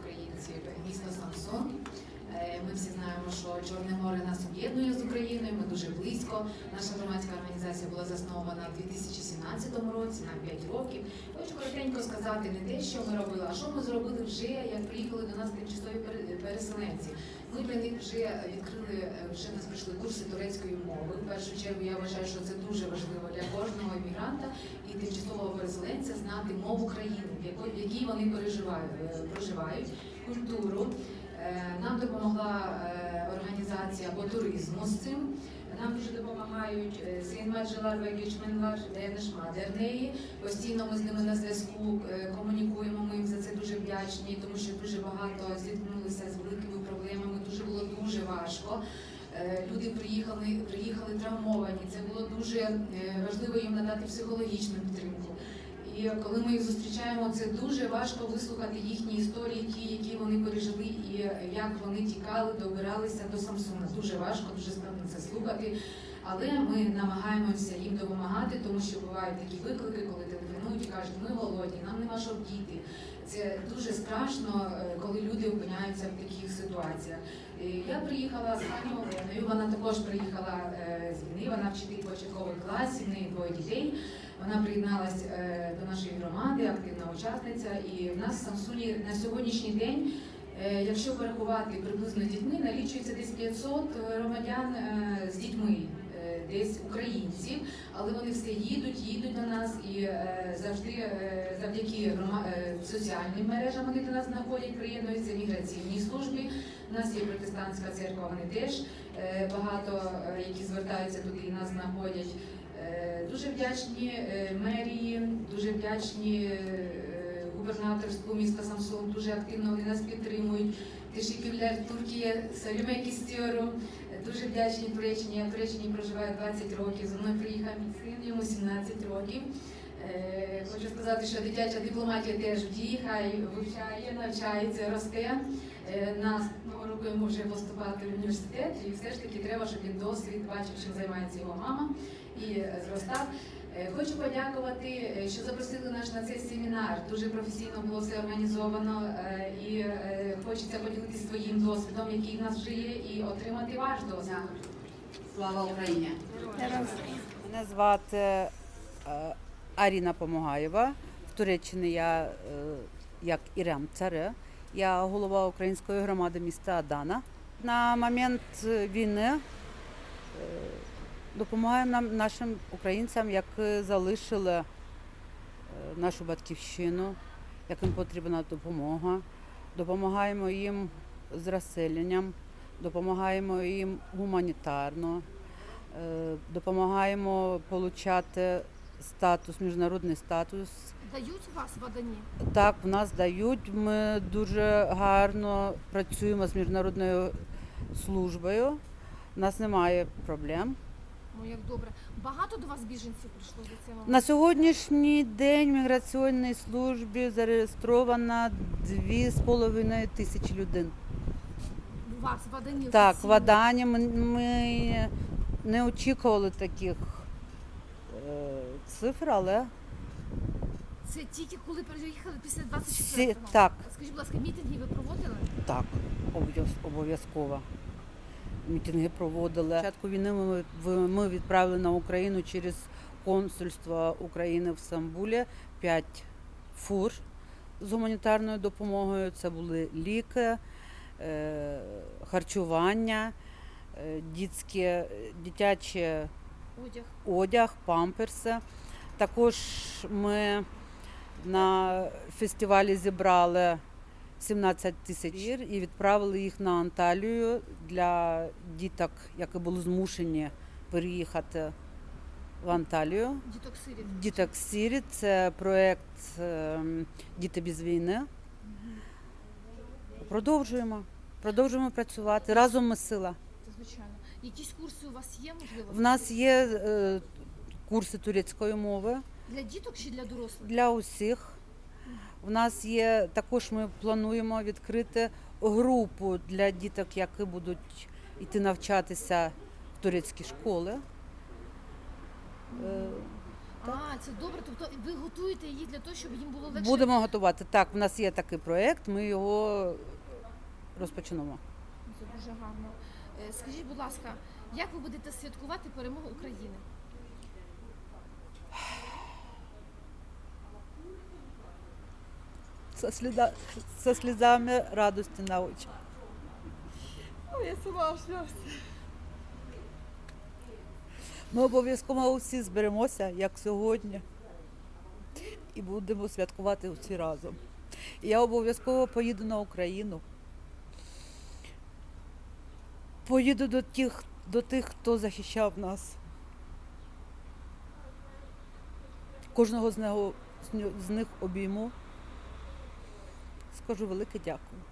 українці міста Самсон. Е, Ми всі знаємо, що Чорне море нас об'єднує з Україною. Ми дуже близько. Наша громадська організація була заснована в 2017 році на 5 років. Хочу коротенько сказати не те, що ми робили, а що ми зробили вже, як приїхали до нас тимчасові пере- переселенці. Ми для них вже відкрили е, вже нас прийшли курси турецької мови. В першу чергу я вважаю, що це дуже важливо для кожного іммігранта і тимчасового переселенця знати мову країни, в якій вони переживають, е, проживають, культуру. Е, Нам допомогла е, організація по туризму з цим. Нам дуже допомагають е, Синмаджелар Вегічменлар Денешма Дернеї. Постійно ми з ними на зв'язку комунікуємо. Ми їм за це дуже вдячні, тому що дуже багато зіткнулися з великими проблемами. Дуже було дуже важко. Люди приїхали, приїхали травмовані. Це було дуже важливо їм надати психологічну підтримку. Коли ми їх зустрічаємо, це дуже важко вислухати їхні історії, ті, які вони пережили, і як вони тікали, добиралися до Самсуна. Дуже важко, дуже складно це слухати. Але ми намагаємося їм допомагати, тому що бувають такі виклики, коли телефонують і кажуть, ми голодні, нам нема що вдіти. Це дуже страшно, е, коли люди опиняються в таких ситуаціях. Я приїхала з пані Вона також приїхала е, з війни. Вона вчитель початкових класів, в неї двоє дітей. Вона приєдналась е, до нашої громади, активна учасниця. І в нас в Самсуні на сьогоднішній день, е, якщо порахувати приблизно дітьми, налічується десь 500 громадян е, з дітьми. Десь українців, але вони все їдуть, їдуть до нас і е, завжди е, завдяки грома- е, соціальним мережам вони до нас знаходять, приєднуються міграційній службі. У нас є протестантська церква, вони теж е, багато е, які звертаються туди і нас знаходять. Дуже вдячні е, мерії, дуже вдячні е, губернаторству міста Самсон, дуже активно вони нас підтримують. Тишіківляр Туркія, Салюме Кістіору. Дуже вдячні Туреччині. Я в Туреччині проживаю 20 років. За мною приїхав мій син, йому 17 років. Е, Хочу сказати, що дитяча дипломатія теж в дії, хай вивчає, навчається, росте. Е, Наступного року йому вже поступати в університет, і все ж таки треба, щоб він досвід бачив, чим займається його мама і зростав. Е, Хочу подякувати, що запросили нас на цей семінар. Дуже професійно було все організовано і хочеться поділитися своїм досвідом, який в нас вже є, і отримати ваш досвід. Слава Україні! Мене звати е, Аріна Помогаєва. В Туреччині я е, як Ірем Царе. Я голова української громади міста Адана. На момент війни е, допомагаємо нам нашим українцям, які залишили е, нашу батьківщину, яким потрібна допомога. Допомагаємо їм з розселенням, допомагаємо їм гуманітарно. Допомагаємо отримати статус, міжнародний статус. Дають вас в Адані? Так, в нас дають. Ми дуже гарно працюємо з міжнародною службою. У нас немає проблем. Ну як добре. Багато до вас біженців прийшло до цього? На сьогоднішній день в міграційній службі зареєстровано 2,5 тисячі людей. У вас в Адані Так, в Адані ми, ми не очікували таких е, цифр, але Це тільки коли приїхали після всі 24-го? так. Скажіть, будь ласка, мітинги ви проводили? Так, обов'яз- обов'язково. Мітинги проводили. Спочатку війни ми, в- ми відправили на Україну через консульство України в Стамбулі 5 фур з гуманітарною допомогою. Це були ліки, е, харчування, е, дітське, дитячі Одяг. одяг, памперси. Також ми на фестивалі зібрали 17 тисяч гір і відправили їх на Анталію для діток, які були змушені переїхати в Анталію. Діток сиріт. Діток сірі це проєкт ем, Діти без війни. Продовжуємо. Продовжуємо працювати. Разом ми сила. Звичайно. Якісь курси у вас є, можливо? В нас є е, курси турецької мови. Для діток чи для дорослих? для усіх. У нас є також ми плануємо відкрити групу для діток, які будуть йти навчатися в турецькі школи. Е, А, це добре. Тобто ви готуєте її для того, щоб їм було легше. Будемо готувати. Так, в нас є такий проєкт, ми його розпочнемо. Це дуже гарно. Е, Скажіть, будь ласка, як ви будете святкувати перемогу України? Со, сліда, со слізами радості на очах. Я сама шлюсь. Ми обов'язково усі зберемося, як сьогодні, і будемо святкувати усі разом. І я обов'язково поїду на Україну. Поїду до тих, до тих, хто захищав нас. Кожного з, нього, з них обійму. Скажу велике дякую.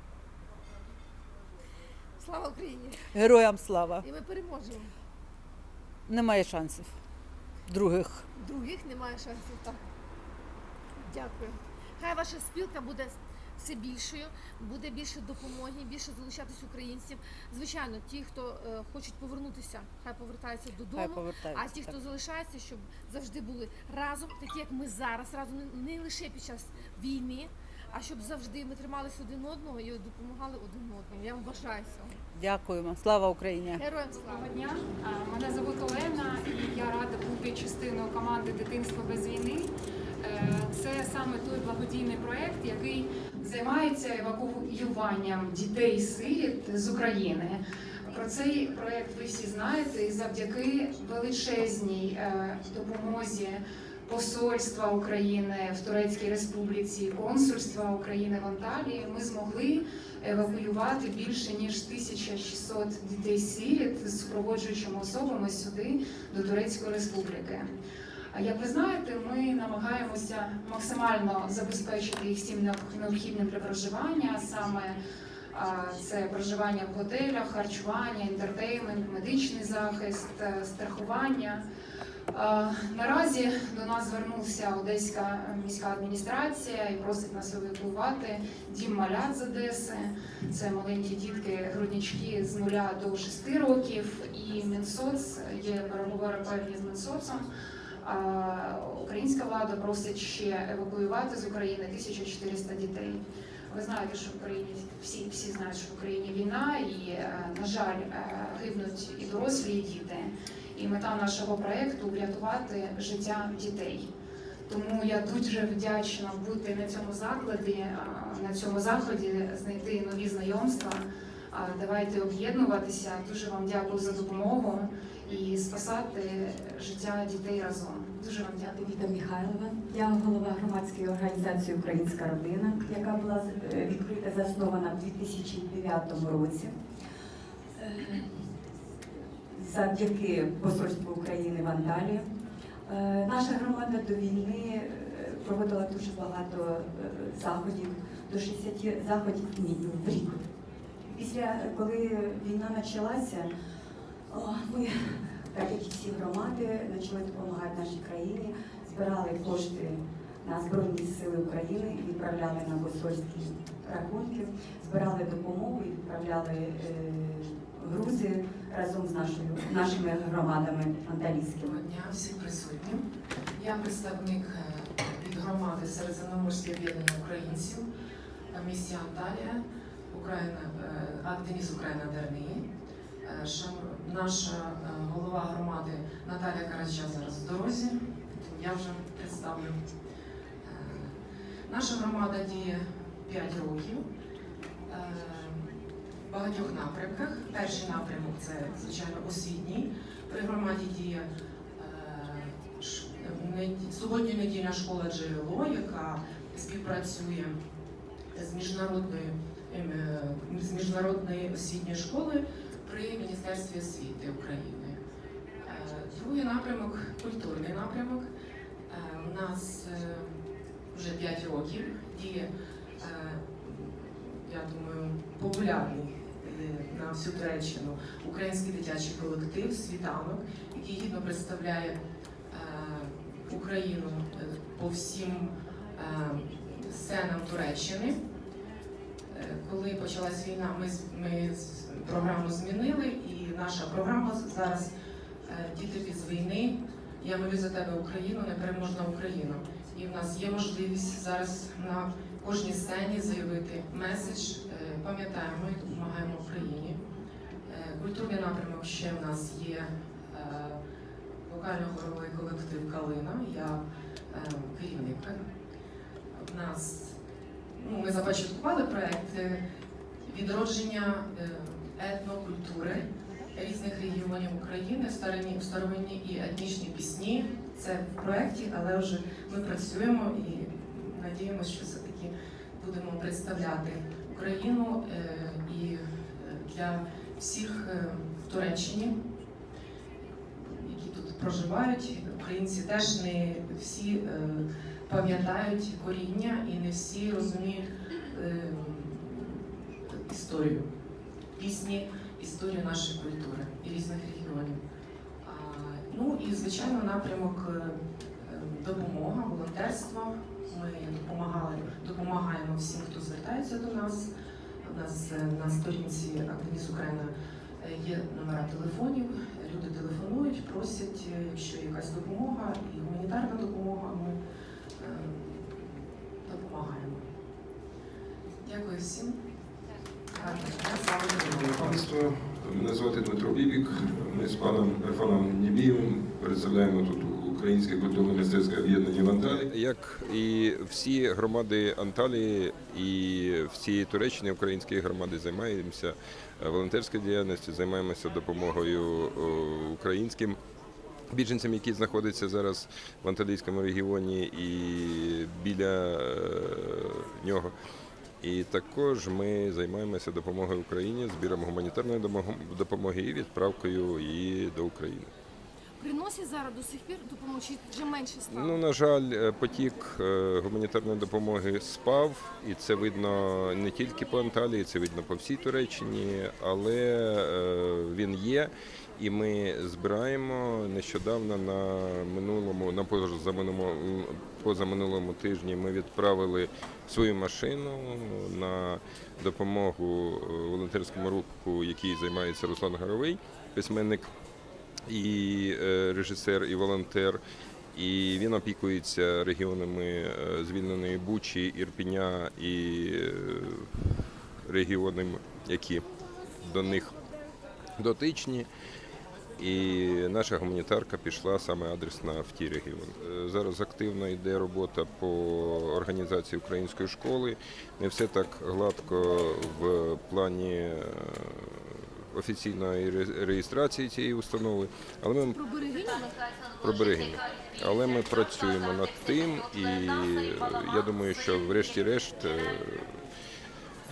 Слава Україні! Героям слава! І ми переможемо. Немає шансів других. Других немає шансів. Так. Дякую. Хай ваша спілка буде все більшою, буде більше допомоги, більше залучатись українців. Звичайно, ті, хто е, хочуть повернутися, хай повертаються додому. Хай повертаються. А ті, так. хто залишається, щоб завжди були разом, такі як ми зараз, разом не, лише під час війни, а щоб завжди ми трималися один одного і допомагали один одному. Я вам бажаю цього. Дякуємо. Слава Україні! Героям слава! Дня. Мене звуть Олена, і я рада бути частиною команди Дитинство без війни. Це саме той благодійний проект, який займається евакуюванням дітей сиріт з України. Про цей проект ви всі знаєте, і завдяки величезній е, допомозі посольства України в Турецькій Республіці, консульства України в Анталії, ми змогли евакуювати більше ніж 1600 дітей-сиріт з супроводжуючими особами сюди до Турецької Республіки. Як ви знаєте, ми намагаємося максимально забезпечити їх всім необ- необхідним для проживання, саме це проживання в готелях, харчування, інтертеймент, медичний захист, е, страхування. Наразі до нас звернувся Одеська міська адміністрація і просить нас евакуювати дім малят з Одеси. Це маленькі дітки, груднички з нуля до 6 років. І Мінсоц є переговори певні з Мінсоцом. Українська влада просить ще евакуювати з України 1400 дітей. Ви знаєте, що в Україні всі, всі знають, що в Україні війна, і е, на жаль, е, гибнуть і дорослі, і діти. І мета нашого проекту врятувати життя дітей. Тому я дуже вдячна бути на цьому закладі, на цьому заході, знайти нові знайомства. Давайте об'єднуватися. Дуже вам дякую за допомогу і спасати життя дітей разом. Дуже вам дякую. Віта Михайлова. Я голова громадської організації Українська родина, яка була е, відкрита заснована в 2009 році. Е, Завдяки посольству України в Анталії. Е, Наша громада до війни проводила дуже багато заходів, до 60 заходів в рік. Після коли війна почалася, ми, так як і всі громади, почали допомагати нашій країні, збирали кошти на Збройні Сили України, відправляли на посольські рахунки, збирали допомогу і відправляли е, грузи разом з нашою, нашими громадами анталійськими. Дня всім присутнім. Я представник е, від громади Середземноморське об'єднання українців місті Анталія, Україна, е, Активіст Україна ДРНІ. Е, Наша е, голова громади Наталія Карача зараз в дорозі. Я вже представлю. Наша громада діє 5 років. В багатьох напрямках. Перший напрямок це, звичайно, освітній. При громаді діє ш- недільна школа джерело, яка співпрацює з міжнародною з міжнародної освітньої школи при Міністерстві освіти України. Е, Другий напрямок культурний напрямок. Е, У нас е, вже 5 років діє, е, я думаю, популярний е, на всю Туреччину український дитячий колектив Світанок, який гідно представляє е, Україну е, по всім е, сценам Туреччини. Коли почалась війна, ми, ми програму змінили, і наша програма зараз е, Діти без війни Я молю за тебе Україну, непереможна Україна. І в нас є можливість зараз на кожній сцені заявити меседж. Е, Пам'ятаємо, ми допомагаємо Україні. Е, Культурний напрямок ще в нас є вокально-хоровий колектив Калина. Я керівник. В нас ну, ми започаткували проект е, відродження е, етнокультури різних регіонів України, старинні, старовинні і етнічні пісні. Це в проєкті, але вже ми працюємо і надіємося, що все-таки будемо представляти Україну е, і для всіх в Туреччині, які тут проживають. Українці теж не всі пам'ятають коріння і не всі розуміють е, історію пісні, історію нашої культури і різних регіонів. А, Ну і звичайно напрямок е, допомога, волонтерство. Ми допомагали, допомагаємо всім, хто звертається до нас. У нас е, на сторінці Активіст Україна є номера телефонів. Люди телефонують, просять, е, якщо якась допомога і гуманітарна допомога, ми допомагаємо. Дякую всім. Панство, мене звати Дмитро Бібік. Ми з паном Рефаном Нібієвим представляємо тут Українське культурно-мистецьке об'єднання Ванталі. Як і всі громади Анталії і всі Туреччини, українські громади займаємося е, волонтерською діяльністю, займаємося допомогою е, українським. Біженцям, які знаходяться зараз в Анталійському регіоні і біля е, нього. І також ми займаємося допомогою Україні, збіром гуманітарної допомоги і відправкою її до України. Приносять зараз до сих пір допомогу, чи вже менше стало? Ну, на жаль, е, потік е, гуманітарної допомоги спав, і це видно не тільки по Анталії, це видно по всій Туреччині, але е, він є. І ми збираємо нещодавно на минулому, на позаминулому, позаминулому тижні ми відправили свою машину на допомогу волонтерському руху, який займається Руслан Горовий, письменник і е, режисер, і волонтер. І він опікується регіонами е, звільненої Бучі, Ірпіня і е, регіонами, які до них дотичні. І наша гуманітарка пішла саме адресно в ті регіони. Зараз активно йде робота по організації української школи. Не все так гладко в плані офіційної реєстрації цієї установи, але ми Про берегині про берегині. Але ми працюємо над тим, і я думаю, що врешті-решт е,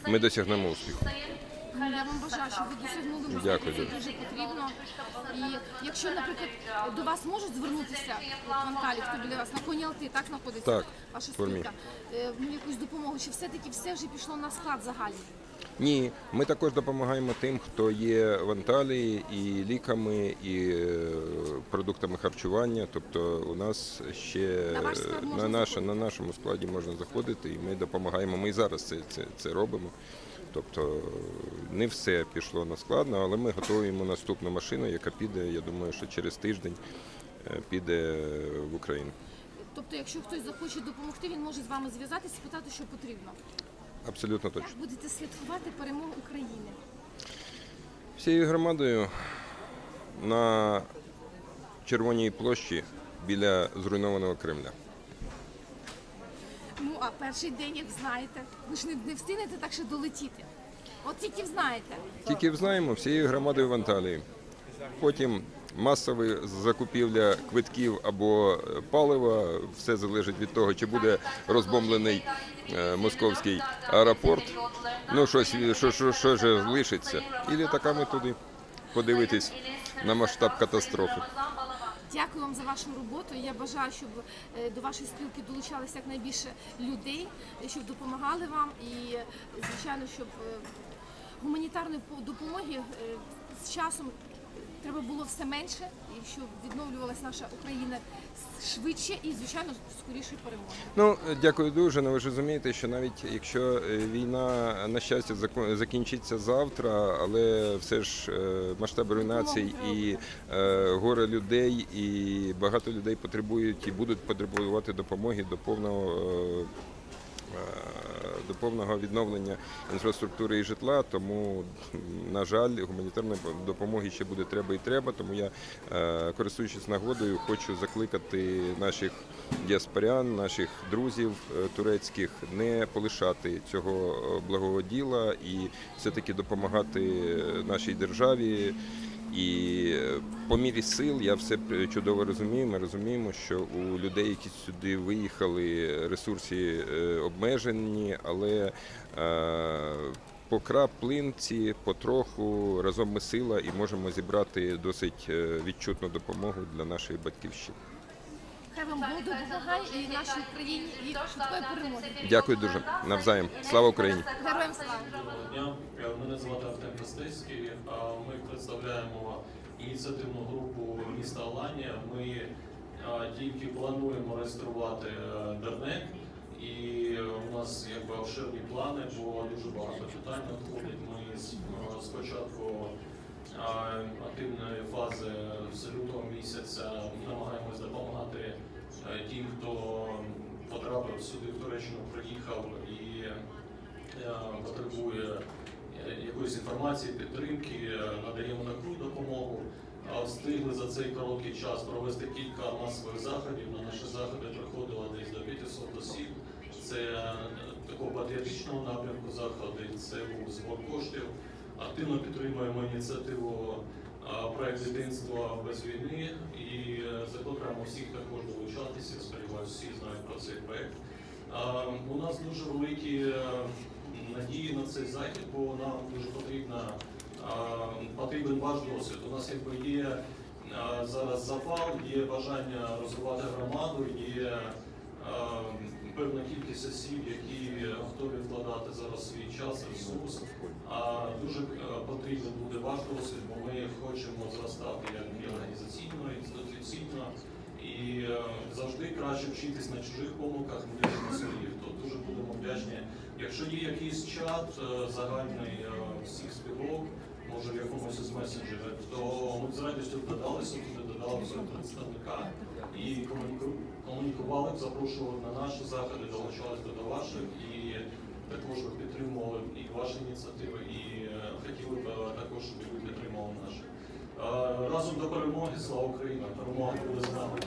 ми досягнемо успіху. Ну, Я вам бажаю, щоб ви досягнули успіху. Дякую Це дуже. потрібно. І якщо, наприклад, до вас можуть звернутися от, в Анталії, хто біля вас на коні Алти, так знаходиться Так, ваша спілка, е, ну, якусь допомогу, чи все-таки все вже пішло на склад загальний? Ні, ми також допомагаємо тим, хто є в Анталії, і ліками, і е, продуктами харчування. Тобто у нас ще На ваш на, наше, на нашому складі можна заходити, і ми допомагаємо. Ми і зараз це, це, це робимо. Тобто не все пішло на складно, але ми готуємо наступну машину, яка піде, я думаю, що через тиждень е, піде в Україну. Тобто, якщо хтось захоче допомогти, він може з вами зв'язатися, спитати, що потрібно. Абсолютно точно. Як будете святкувати перемогу України? Всією громадою на Червоній площі біля зруйнованого Кремля. Ну, а перший день, як знаєте, ви ж не, не встигнете так ще долетіти. От тільки знаєте. Тільки знаємо всією громадою в Анталії. Потім масова закупівля квитків або е, палива. Все залежить від того, чи буде розбомблений е, московський аеропорт. Ну, щось, що, що, що ж лишиться. І літаками туди подивитись на масштаб катастрофи. Дякую вам за вашу роботу. Я бажаю, щоб е, до вашої спілки долучалося якнайбільше людей, щоб допомагали вам і, звичайно, щоб гуманітарної по- допомоги з часом треба було все менше, і щоб відновлювалася наша Україна швидше і, звичайно, скорішої перемоги. Ну, дякую дуже. Ну ви ж розумієте, що навіть якщо е, війна на щастя закінчиться завтра, але все ж е, масштаби руйнацій і е, горе людей, і багато людей потребують і будуть потребувати допомоги до повного. Е, До повного відновлення інфраструктури і житла, тому на жаль, гуманітарної допомоги ще буде треба і треба. Тому я, е, користуючись нагодою, хочу закликати наших діаспорян, наших друзів е, турецьких не полишати цього благого діла і все-таки допомагати е, нашій державі. І е, по мірі сил я все чудово розумію. Ми розуміємо, що у людей, які сюди виїхали, ресурси е, обмежені, але е, по краплинці, потроху разом ми сила і можемо зібрати досить відчутну допомогу для нашої батьківщини. Хай вам Бог допомагає і нашій Україні і швидкої перемоги. Дякую дуже навзаєм. Слава Україні! Героям слава! Доброго дня. Е, Мене звати Артем Костецький. Ми представляємо ініціативну групу міста Аланія. Ми тільки плануємо реєструвати е, Дернек. І у нас якби обширні плани, бо дуже багато питань надходить. Ми е, спочатку активної фази місяця намагаємось допомагати е, тим, хто потрапив сюди в Туреччину, приїхав і е, потребує е, якоїсь інформації, підтримки, надаємо таку допомогу. Встигли за цей короткий час провести кілька масових заходів. На наші заходи приходило десь до 500 осіб. Це такого патріотичного напрямку заходи, це був збор коштів. Активно підтримуємо ініціативу проект дитинства без війни і е, закликаємо всіх також долучатися. Сподіваюся, всі знають про цей проект. У нас дуже великі е, надії на цей захід, бо нам дуже потрібна, потрібен ваш досвід. У нас якби є зараз запал, є бажання розвивати громаду, є певна кількість осіб, які готові вкладати зараз свій час, ресурс. А дуже е, потрібен буде ваш досвід, бо ми хочемо зростати як і організаційно, і інституційно. І е, завжди краще вчитись на чужих помилках, ніж на своїх. То дуже будемо вдячні. Якщо є якийсь чат е, загальний всіх спілок, може в якомусь із месенджерів, то ми з радістю додалися туди, додали представника і комуніку- комунікували запрошували на наші заходи, долучалися до ваших і також ви підтримували і ваші ініціативи, і е, хотіли б е, також, щоб ви підтримували наші. Е, Разом до перемоги, слава Україні! Перемога буде з нами.